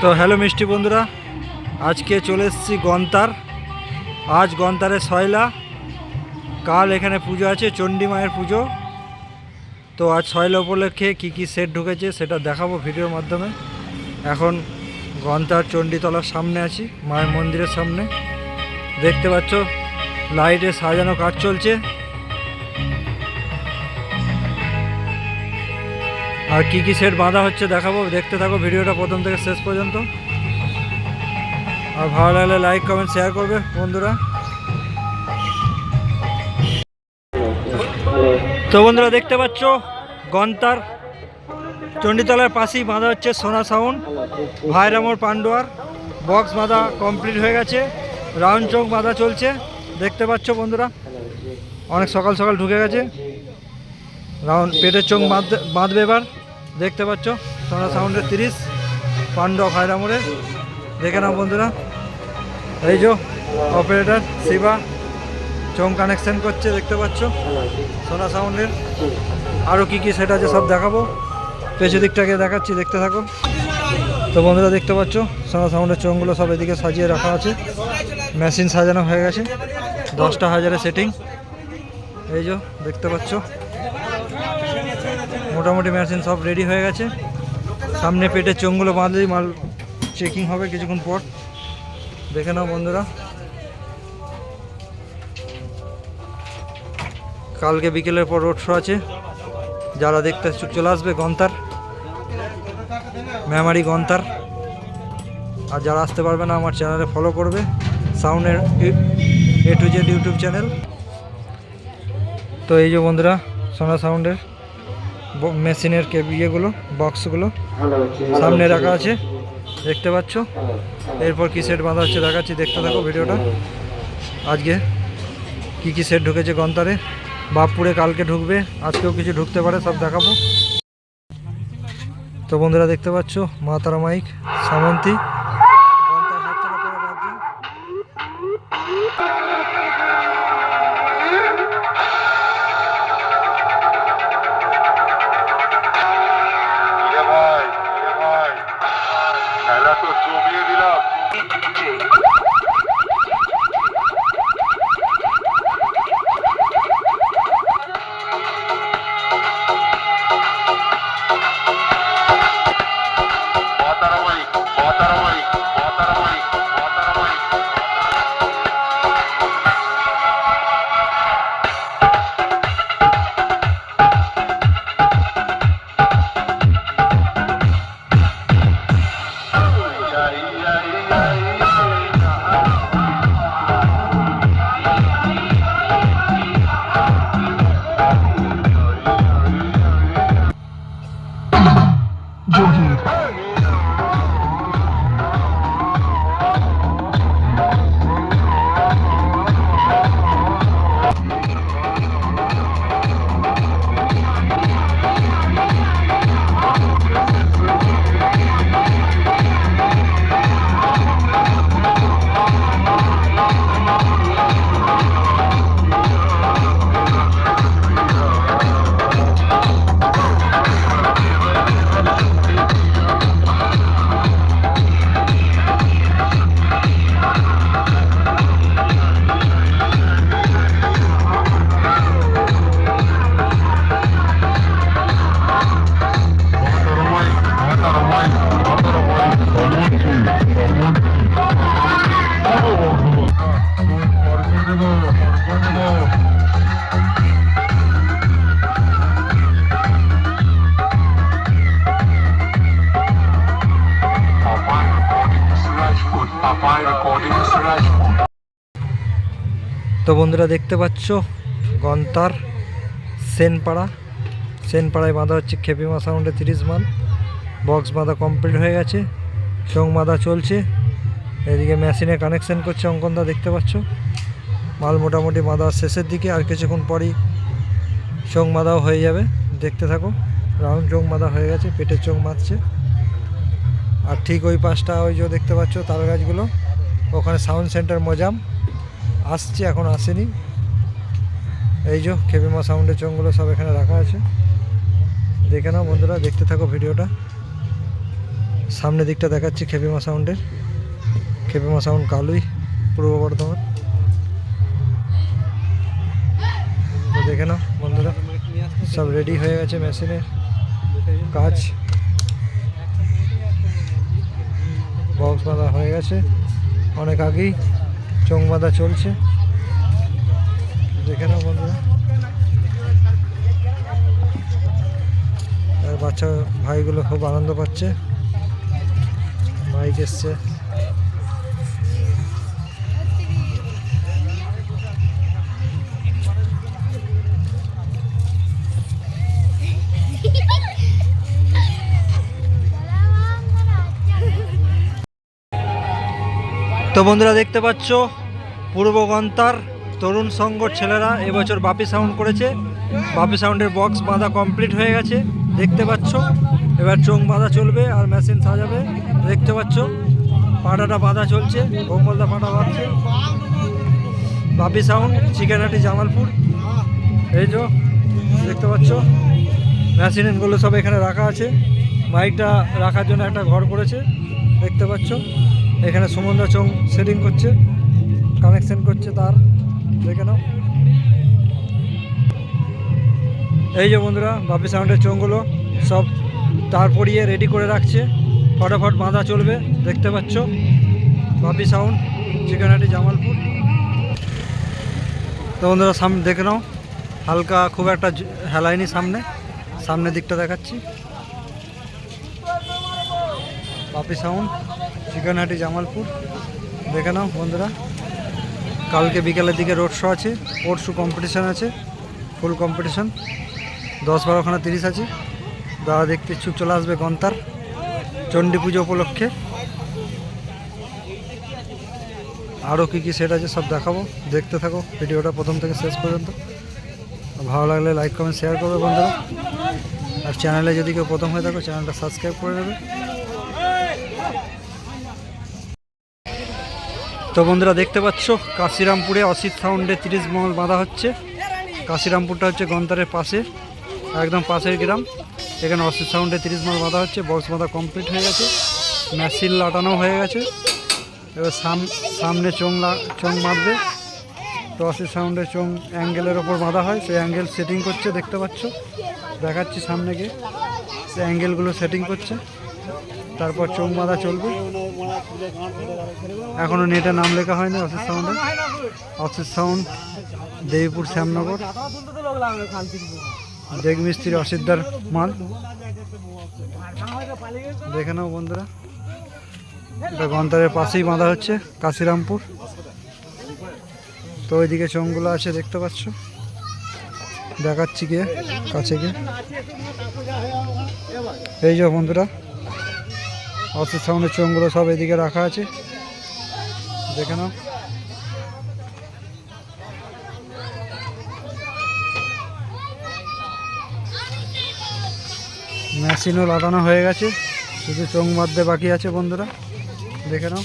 তো হ্যালো মিষ্টি বন্ধুরা, আজকে চলে এসেছি গন্তার। আজ গন্তারের সয়লা, কাল এখানে পুজো আছে, চণ্ডী মায়ের পুজো। তো আজ সয়লা উপলক্ষে কী কী সেট ঢুকেছে সেটা দেখাবো ভিডিওর মাধ্যমে। এখন গন্তার চণ্ডীতলার সামনে আছি, মায়ের মন্দিরের সামনে। দেখতে পাচ্ছ, লাইটে সাজানো কাজ চলছে। আর কি কি সেট বাঁধা হচ্ছে দেখাবো, দেখতে থাকো ভিডিওটা প্রথম থেকে শেষ পর্যন্ত। আর ভালো লাগলে লাইক কমেন্ট শেয়ার করবে বন্ধুরা। তো বন্ধুরা দেখতে পাচ্ছ, গন্তার চণ্ডীতলার পাশেই বাঁধা হচ্ছে সোনা সাউন্ড ভাইরামোর পান্ডুয়ার বক্স বাঁধা কমপ্লিট হয়ে গেছে। রাউন্ড চোখ বাঁধা চলছে। দেখতে পাচ্ছ বন্ধুরা, অনেক সকাল সকাল ঢুকে গেছে। রাউন্ড পেটের চোখ বাঁধ বাঁধবে এবার। দেখতে পাচ্ছ? সোনা সাউন্ডের তিরিশ পান্ড খায়রা মোড়ে দেখে নাও বন্ধুরা। এই যে অপারেটর শিবা চোং কানেকশন করছে, দেখতে পাচ্ছ? সোনা সাউন্ডের। আরও কি কি সেট আছে সব দেখাবো। পেছু দিকটাকে দেখাচ্ছি, দেখতে থাকো। তো বন্ধুরা, দেখতে পাচ্ছ? সোনা সাউন্ডের চোঙগুলো সব এদিকে সাজিয়ে রাখা আছে। মেশিন সাজানো হয়ে গেছে। দশটা হাজারের সেটিং এই যে, দেখতে পাচ্ছ? মোটামুটি মেশিন সব রেডি হয়ে গেছে। সামনে পেটের চোঙগুলো বাঁধলেই মাল চেকিং হবে কিছুক্ষণ পর। দেখে নাও বন্ধুরা। কালকে বিকেলের পর রোড শো আছে। যারা দেখতে চলে আসবে গন্তার মেমারি গন্তার। আর যারা আসতে পারবে না, আমার চ্যানেলে ফলো করবে। সাউন্ডের A to Z YouTube channel তো এই যে বন্ধুরা, সোনা সাউন্ডের মেশিনের ইয়েগুলো, বক্সগুলো সামনে রাখা আছে। দেখতে পাচ্ছ? এরপর কি সেট বাঁধা হচ্ছে দেখাচ্ছি, দেখতে থাকো ভিডিওটা। আজকে কি কি সেট ঢুকেছে গন্তারে? বাপপুরে কালকে ঢুকবে, আজকেও কিছু ঢুকতে পারে, সব দেখাবো। তো বন্ধুরা দেখতে পাচ্ছ মা তারা মাইক, সামন্তী। মাতারামাই বন্ধুরা দেখতে পাচ্ছ? গন্তার, সেনপাড়া। সেনপাড়ায় বাঁধা হচ্ছে খেপিমা সাউন্ডে তিরিশ মাল বক্স বাঁধা কমপ্লিট হয়ে গেছে। চোং বাঁধা চলছে। এদিকে মেশিনে কানেকশন করছে অঙ্কনদা দেখতে পাচ্ছ? মাল মোটামুটি বাঁধা শেষের দিকে, আর কিছুক্ষণ পরই চোং বাঁধাও হয়ে যাবে। দেখতে থাকো, রাউন্ড চোং বাঁধা হয়ে গেছে, পেটের চোখ বাঁধছে। আর ঠিক ওই পাশটা, ওই যে দেখতে পাচ্ছ তাল গাছগুলো, ওখানে সাউন্ড সেন্টার মজাম। আসছে, এখন আসেনি। এই যে খেপিমা সাউন্ডের চোঙগুলো সব এখানে রাখা আছে। দেখে নাও বন্ধুরা, দেখতে থাকো ভিডিওটা। সামনে দিকটা দেখাচ্ছি খেপিমা সাউন্ডের। খেপিমা সাউন্ড কালুই, পূর্ব বর্ধমান। দেখে নাও বন্ধুরা, সব রেডি হয়ে গেছে মেশিনের কাজ। বক্স বাঁধা হয়ে গেছে। অনেক আগেই চোখ বাঁধা চলছে। দেখে নাও বন্ধুরা। বাচ্চা ভাইগুলো খুব আনন্দ পাচ্ছে। মাইক এসছে। তো বন্ধুরা দেখতে পাচ্ছ, পূর্ব গন্তার তরুণ সংঘর ছেলেরা এবছর বাপি সাউন্ড করেছে। বাপি সাউন্ডের বক্স বাঁধা কমপ্লিট হয়ে গেছে, দেখতে পাচ্ছ। এবার চোখ বাঁধা চলবে আর মেশিন সাজাবে, দেখতে পাচ্ছ। পাটাটা বাঁধা চলছে ভোমলদা পাটা বাঁধছে। বাপি সাউন্ড চিকেনহাটি জামালপুর। এই যে, দেখতে পাচ্ছ। মেশিনগুলো সব এখানে রাখা আছে। মাইকটা রাখার জন্য একটা ঘর করেছে, দেখতে পাচ্ছ। এখানে সুমনদা চোখ সেটিং করছে কানেকশন করছে তার, দেখে নাও। এই যে বন্ধুরা, বাপি সাউন্ডের চোঙগুলো সব তার পরিয়ে রেডি করে রাখছে। ফটাফট বাঁধা চলবে, দেখতে পাচ্ছ। বাপি সাউন্ড চিকেনহাটি জামালপুর। তো বন্ধুরা সামনে দেখে নাও, হালকা খুব একটা হেলায়নি সামনে, সামনের দিকটা দেখাচ্ছি। বাপি সাউন্ড। চিকেনহাটি জামালপুর। দেখে নাও বন্ধুরা। কালকে বিকেলের দিকে রোড শো আছে পরশু কম্পিটিশান আছে ফুল কম্পিটিশান দশ বারোখানা তিরিশ আছে। দাদা দেখতে ইচ্ছুক চলে আসবে গন্তার। চণ্ডী পুজো উপলক্ষে। আরও কী কী সেট আছে সব দেখাবো। দেখতে থাকো, ভিডিওটা প্রথম থেকে শেষ পর্যন্ত। ভালো লাগলে লাইক কমেন্ট শেয়ার করবে বন্ধুরা। আর চ্যানেলে যদি কেউ প্রথম হয়ে থাকো চ্যানেলটা সাবস্ক্রাইব করে দেবে। তো বন্ধুরা দেখতে পাচ্ছ, কাশিরামপুরে অসিত সাউন্ডে তিরিশ মহল বাঁধা হচ্ছে। কাশিরামপুরটা হচ্ছে গন্তারের পাশে, একদম পাশের গ্রাম। এখানে অসিত সাউন্ডে তিরিশ মহল বাঁধা হচ্ছে বক্স বাঁধা কমপ্লিট হয়ে গেছে মেশিন লাটানো হয়ে গেছে। এবার সাম- সামনে চোং চোং বাঁধবে। তো অসিত সাউন্ডে চোং অ্যাঙ্গেলের ওপর বাঁধা হয়, সেই অ্যাঙ্গেল সেটিং করছে, দেখতে পাচ্ছ? দেখাচ্ছি সামনে গিয়ে। সেই অ্যাঙ্গেলগুলো সেটিং করছে। তারপর চোখ বাঁধা চলবে। এখনও নেটে নাম লেখা হয়নি অসিত সাউন্ডে অসিত সাউন্ড দেবীপুর শ্যামনগর। দেগ মিস্ত্রি অসিদ্দার মাল। দেখে নাও বন্ধুরা। এটা গন্তারের পাশেই বাঁধা হচ্ছে, কাশিরামপুর। তো ওইদিকে চোঙগুলো আছে, দেখতে পাচ্ছ? দেখাচ্ছি গিয়ে, কাছে গিয়ে। এই যে বন্ধুরা অসিত সাউন্ডের চোঙগুলো সব এদিকে রাখা আছে। দেখে নাও। মেশিনও লাগানো হয়ে গেছে। শুধু চোখ বাঁধতে বাকি আছে বন্ধুরা। দেখে নাও।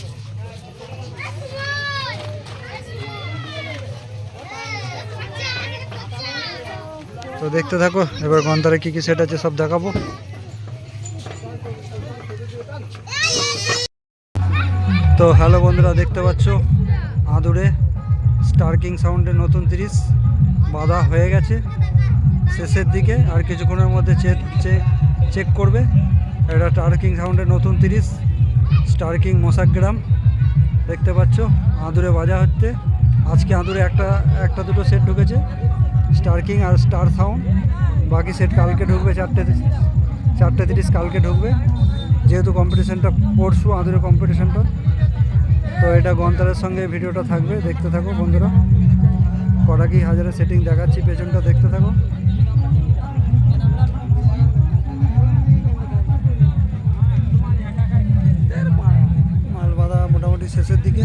তো দেখতে থাকো, এবার গন্তারে কী কী সেট আছে সব দেখাবো। তো হ্যালো বন্ধুরা, দেখতে পাচ্ছ? আদুরে স্টার্কিং সাউন্ডের নতুন তিরিশ বাঁধা হয়ে গেছে। শেষের দিকে আর কিছুক্ষণের মধ্যে চেক চেক করবে। এটা স্টার্কিং সাউন্ডের নতুন তিরিশ স্টার্কিং মোসাগ্রাম দেখতে পাচ্ছ, আদুরে বাজা হচ্ছে। আজকে আদুরে একটা একটা দুটো সেট ঢুকেছে স্টার্কিং আর স্টার সাউন্ড বাকি সেট কালকে ঢুকবে, চারটে চারটে তিরিশ কালকে ঢুকবে। যেহেতু কম্পিটিশানটা পরশু আদুরে কম্পিটিশনটা তো এটা গন্তারের সঙ্গে ভিডিওটা থাকবে, দেখতে থাকো বন্ধুরা। কটা কি হাজারের সেটিং দেখাচ্ছি, পেছনটা দেখতে থাকো। মাল বাঁধা মোটামুটি শেষের দিকে।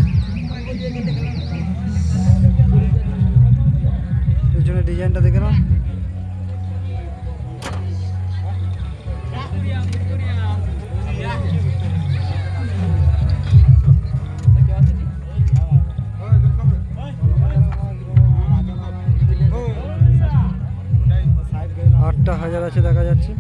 পিছনে ডিজাইনটা দেখে নাও। একটা হাজার আছে দেখা যাচ্ছে।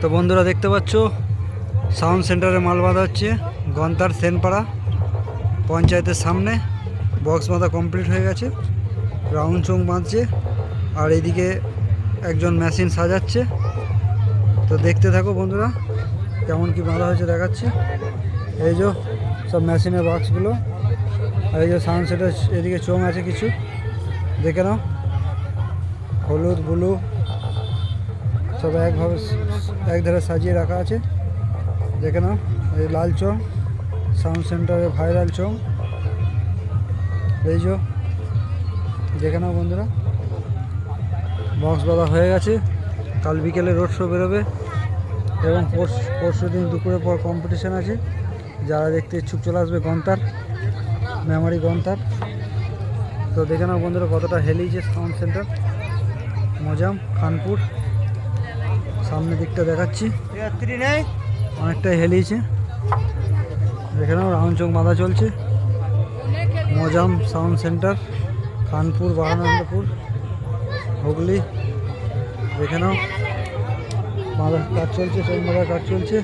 তো বন্ধুরা দেখতে পাচ্ছ, সাউন্ড সেন্টারে মাল বাঁধা হচ্ছে, গন্তার সেনপাড়া, পঞ্চায়েতের সামনে, বক্স বাঁধা কমপ্লিট হয়ে গেছে রাউন্ড চোং বাঁধছে, আর এদিকে একজন মেশিন সাজাচ্ছে। তো দেখতে থাকো বন্ধুরা, কেমন কি বাঁধা হয়েছে দেখাচ্ছে। এই যে সব মেশিনের বক্সগুলো আর এই যে সাউন্ড এদিকে চোং আছে কিছু, দেখে নাও। হলুদ, ব্লু, সব একভাবে এক ধারে সাজিয়ে রাখা আছে, দেখে নাও। এই লাল চং সাউন্ড সেন্টারে ভাইরাল চং এই যে, দেখে নাও বন্ধুরা। বক্স বাঁধা হয়ে গেছে, কাল বিকেলে রোড শো বেরোবে, এবং পরশু দিন দুপুরের পর কম্পিটিশান আছে। যারা দেখতে ইচ্ছুক চলে আসবে গন্তার মেমারি গন্তার তো দেখে নাও বন্ধুরা কতটা হেলিয়েছে সাউন্ড সেন্টার মজাম, খানপুর। সামনের দিকটা দেখাচ্ছি। অনেকটাই হেলিয়েছে। দেখে নাও রাউন্ড চোখ বাঁধা চলছে। Mojam sound centre Khanpur, Baranandapur, Hooghly. দেখে নাও, বাঁধার কাজ চলছে চোখ কাজ চলছে।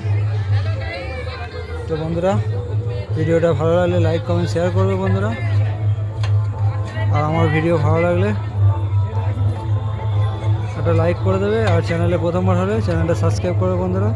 তো বন্ধুরা, ভিডিওটা ভালো লাগলে লাইক কমেন্ট শেয়ার করবে বন্ধুরা। আর আমার ভিডিও ভালো লাগলে একটা লাইক করে দেবে। আর চ্যানেলে প্রথমবার হলে চ্যানেলটা সাবস্ক্রাইব করবে বন্ধুরা।